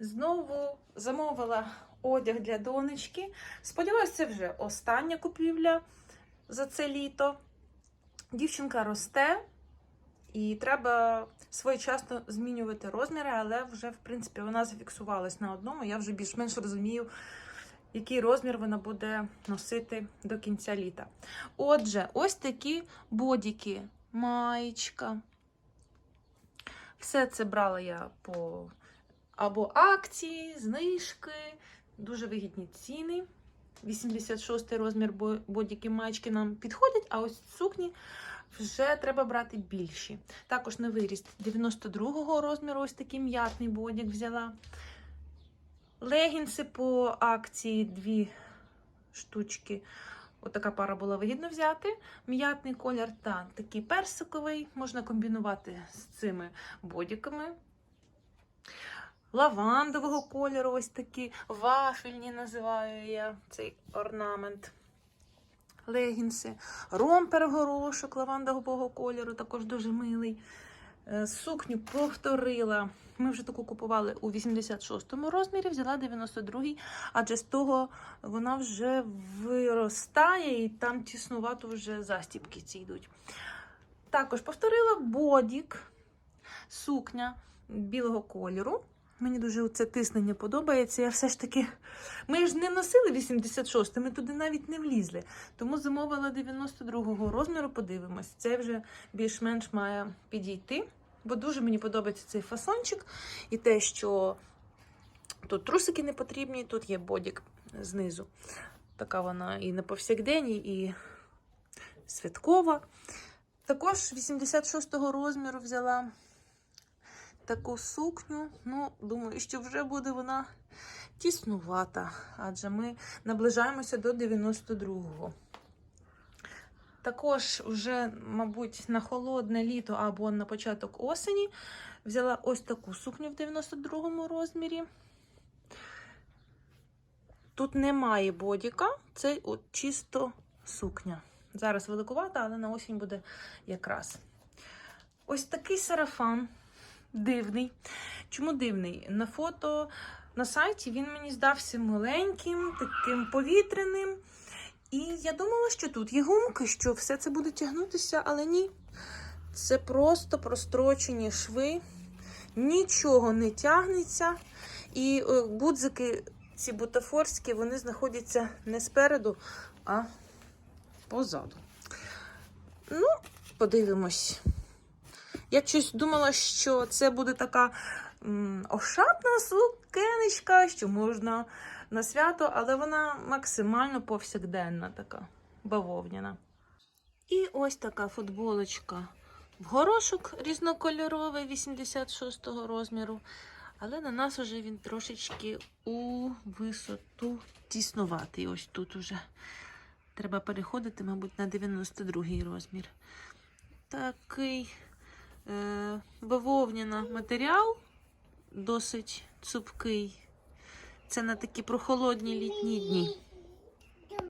Знову замовила одяг для донечки. Сподіваюся, це вже остання купівля за це літо. Дівчинка росте, і треба своєчасно змінювати розміри, але вже, в принципі, вона зафіксувалась на одному. Я вже більш-менш розумію, який розмір вона буде носити до кінця літа. Отже, ось такі бодіки, маєчка. Все це брала я по або акції, знижки, дуже вигідні ціни. 86 розмір бодіки маєчки нам підходять, а ось сукні вже треба брати більші. Також на виріст 92-го розміру, ось такий м'ятний бодік взяла. Легінси по акції дві штучки. Отака пара була вигідно взяти. М'ятний колір та такий персиковий. Можна комбінувати з цими бодіками. Лавандового кольору, ось такі вафельні називаю я цей орнамент. Легінси, ромпер горошок лавандового кольору, також дуже милий. Е, Сукню повторила. Ми вже таку купували у 86-му розмірі, взяла 92-й, адже з того вона вже виростає і там тіснувато вже застібки ці йдуть. Також повторила бодік, сукня білого кольору. Мені дуже це тиснення подобається. Я все ж таки. Ми ж не носили 86, ми туди навіть не влізли. Тому замовила 92-го розміру, подивимось. Це вже більш-менш має підійти. Бо дуже мені подобається цей фасончик. І те, що тут трусики не потрібні, тут є бодік знизу. Така вона і на повсякденні, і святкова. Також 86-го розміру взяла таку сукню. Ну, думаю, що вже буде вона тіснувата, адже ми наближаємося до 92-го. Також вже, мабуть, на холодне літо або на початок осені взяла ось таку сукню в 92-му розмірі. Тут немає бодіка, це от чисто сукня. Зараз великувата, але на осінь буде якраз. Ось такий сарафан дивний. Чому дивний? На фото на сайті він мені здався маленьким, таким повітряним. І я думала, що тут є гумки, що все це буде тягнутися, але ні. Це просто прострочені шви, нічого не тягнеться. І е, будзики, ці бутафорські, вони знаходяться не спереду, а позаду. Ну, подивимось. Я щось думала, що це буде така м, ошатна сукенечка, що можна на свято, але вона максимально повсякденна така бавовняна. І ось така футболочка в горошок різнокольоровий 86-го розміру. Але на нас уже він трошечки у висоту тіснуватий. Ось тут уже треба переходити, мабуть, на 92-й розмір. Такий бавовняна матеріал, досить цупкий. Це на такі прохолодні літні дні.